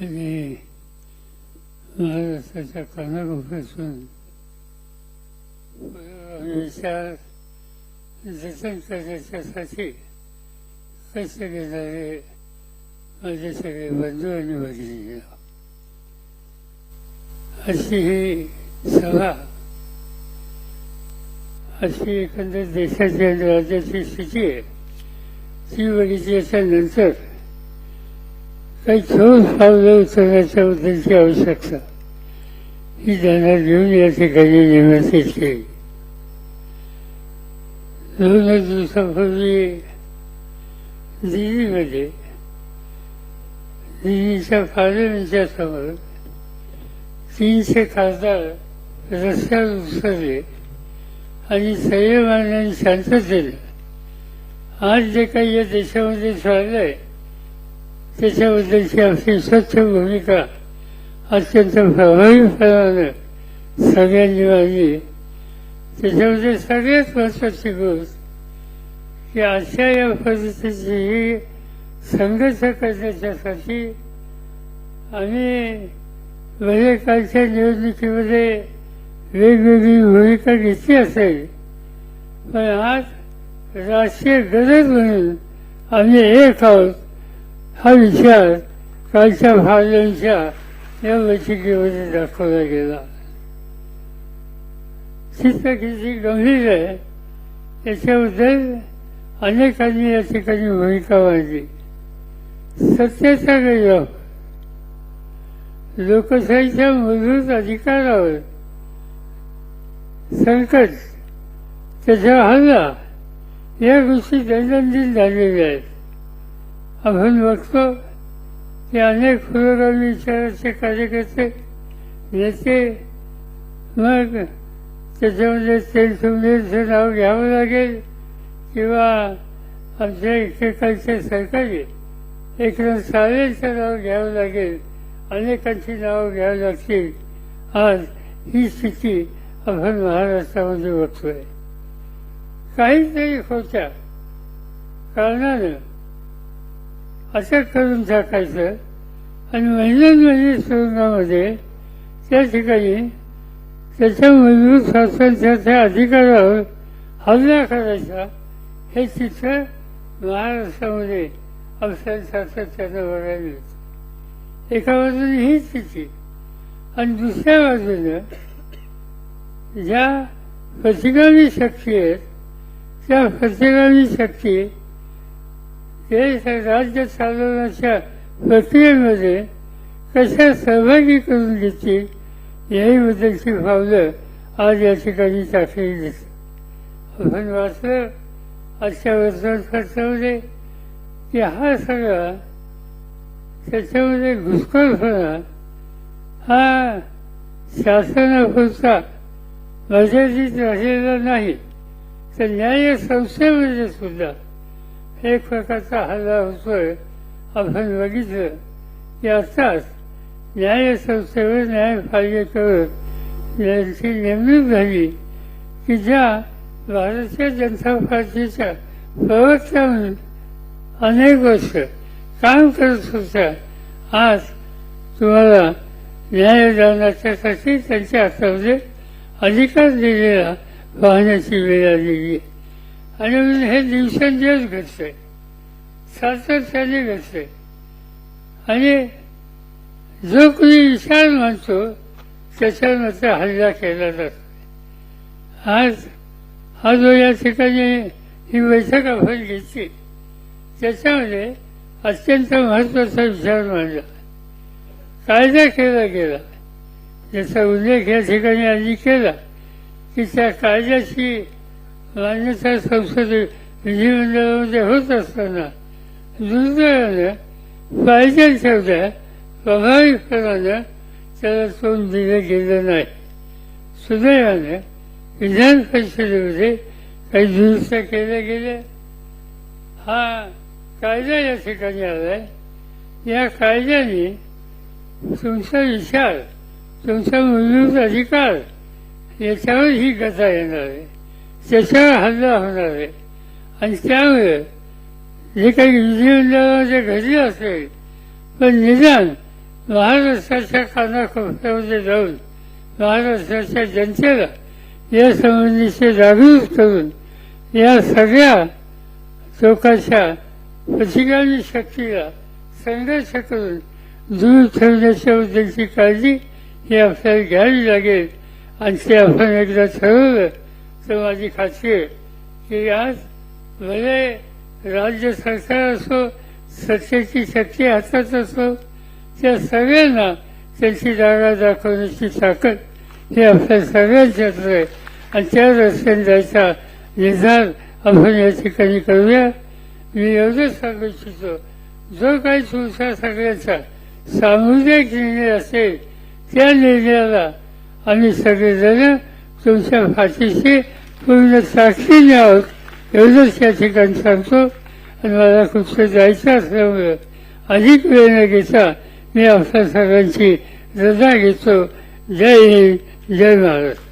आणि महाराष्ट्राच्या कानाकोपऱ्यातून विचार जतन करण्याच्यासाठी कष्ट घेणारे माझे सगळे बंधू आणि भगिनी अशी ही सभा अशी एकंदर देशाची आणि राज्याची स्थिती आहे. ती बघितल्याच्या नंतर काही ठोस पावलं उचलण्याच्या बद्दलची आवश्यकता ही त्यांना घेऊन या ठिकाणी निमंत्रित केली. दोन एक दिवसापूर्वी दिल्लीमध्ये दिल्लीच्या पार्लमेंटच्या समोर तीनशे खासदार रस्त्यावर उतरले आणि संयमाने आणि शांततेने आज जे काही या देशामध्ये चाललंय त्याच्याबद्दलची आपली स्वच्छ भूमिका अत्यंत प्रभावीपणानं सगळ्यांनी मांडली. त्याच्यामध्ये सगळ्यात महत्वाची गोष्ट की अशा या परिस्थितीची ही संघर्ष करण्याच्यासाठी आम्ही म्हणजे कालच्या निवडणुकीमध्ये वेगवेगळी भूमिका घेतली असेल. पण आज राष्ट्रीय गरज म्हणून आम्ही एक आहोत. हा विचार कालच्या पार्लमेंटच्या या बैठकीमध्ये दाखवला गेला. चित्र किती गंभीर आहे. याच्याबद्दल अनेकांनी या ठिकाणी भूमिका मांडली. सत्तेचा गैरव लोकशाहीच्या मूलभूत अधिकारावर संकट त्याच्या हल्ला या गोष्टी दैनंदिन झालेल्या आहेत. आपण बघतो ते अनेक पुरोगामी विचाराचे कार्यकर्ते नेते मग त्याच्यामध्ये तेल सुंदरचं नाव घ्यावं लागेल किंवा आमच्या एकेकालच्या सरकारी एकनाथ सावेचं नाव घ्यावं लागेल. अनेकांची नावं घ्यावी लागतील. आज ही स्थिती आपण महाराष्ट्रामध्ये बघतोय काहीतरी होत्या कारणानं असं करून टाकायचं. आणि महिन्यांमध्ये सुरुंगामध्ये त्या ठिकाणी त्याच्या मूलभूत स्वातंत्र्याच्या अधिकारावर हल्ला करायचा हे चित्र महाराष्ट्रामध्ये आपल्याला सातत्यानं बघायला मिळतं. एका बाजूने ही स्थिती आणि दुसऱ्या बाजूनं ज्या प्रतिगामी शक्ती आहेत त्या प्रतिगामी शक्ती देश राज्य चालवण्याच्या प्रक्रियेमध्ये कशा सहभागी करून घेतील याहीबद्दलची भावना आज या ठिकाणी टाकली दिसते आपण वाचलं आजच्या वर्तमानपत्रामध्ये की हा सगळा त्याच्यामध्ये घुसखोरपणा हा शासनापुरता मर्यादित राहिलेला नाही तर न्याय संस्थेमध्ये सुद्धा एक प्रकारचा हल्ला होतोय आपण बघितलं की आताच न्याय संस्थेवर न्यायपालिकेवर यांची नेमणूक झाली की ज्या भारतीय जनता पार्टीच्या प्रवक्त्या म्हणून अनेक वर्ष काम करत होत्या आज तुम्हाला न्यायदानाच्यासाठी त्यांच्या हातामध्ये अधिकार दिलेला पाहण्याची वेळ आलेली आहे. आणि हे दिवसेंदिवस घडतंय. सातत्याने घडतंय आणि जो कोणी विचार मानतो त्याच्यावर मात्र हल्ला केला जातो. आज हा जो या ठिकाणी ही बैठक आपण घेतली त्याच्यामध्ये अत्यंत महत्त्वाचा विचार मांडला. कायदा केला गेला. ज्याचा उल्लेख या ठिकाणी आधी केला की त्या कायद्याची मान्यता संसद विधिमंडळामध्ये होत असताना दुर्दैवानं पाहिजे तेवढ्या प्रभावीपणानं त्याला तोंड दिलं गेलं नाही. सुदैवानं विधान परिषदेमध्ये काही दुरुस्त केल्या गेल्या हा कायदा या ठिकाणी आलाय. या कायद्याने तुमचा विचार तुमचा मूलभूत अधिकार याच्यावर ही कथा येणार आहे. त्याच्यावर हल्ला होणार आहे. आणि त्यामुळे जे काही विधिमंडळामध्ये घडलं असेल पण निदान महाराष्ट्राच्या कानाकोपऱ्यामध्ये जाऊन महाराष्ट्राच्या जनतेला या संबंधीचे जागृत करून या सगळ्या लोकांच्या प्रतिगामी शक्तीला संघर्ष करून दूर ठेवण्याच्या बद्दलची काळजी ही आपल्याला घ्यावी लागेल. आणि ते आपण एकदा ठरवलं तर माझी आहे की आज भले राज्य सरकार असो सत्तेची शक्ती हातात असो त्या सगळ्यांना त्यांची जागा दाखवण्याची ताकद हे आपल्या सगळ्यांच्यात आहे. आणि त्या रस्त्याने जायचा निर्धार आपण या ठिकाणी करूया. मी एवढंच सांगू इच्छितो जो काही तुमचा सगळ्याचा सामुदायिक निर्णय असेल त्या निर्णयाला आम्ही सगळेजण तुमच्या फाशीशी पूर्ण ताकदीने आहोत एवढंच या ठिकाणी सांगतो. आणि मला कुठं जायचं असल्यामुळे अधिक वेळ न घेता मी आपल्या सगळ्यांची रजा घेतो. जय हिंद जय महाराष्ट्र.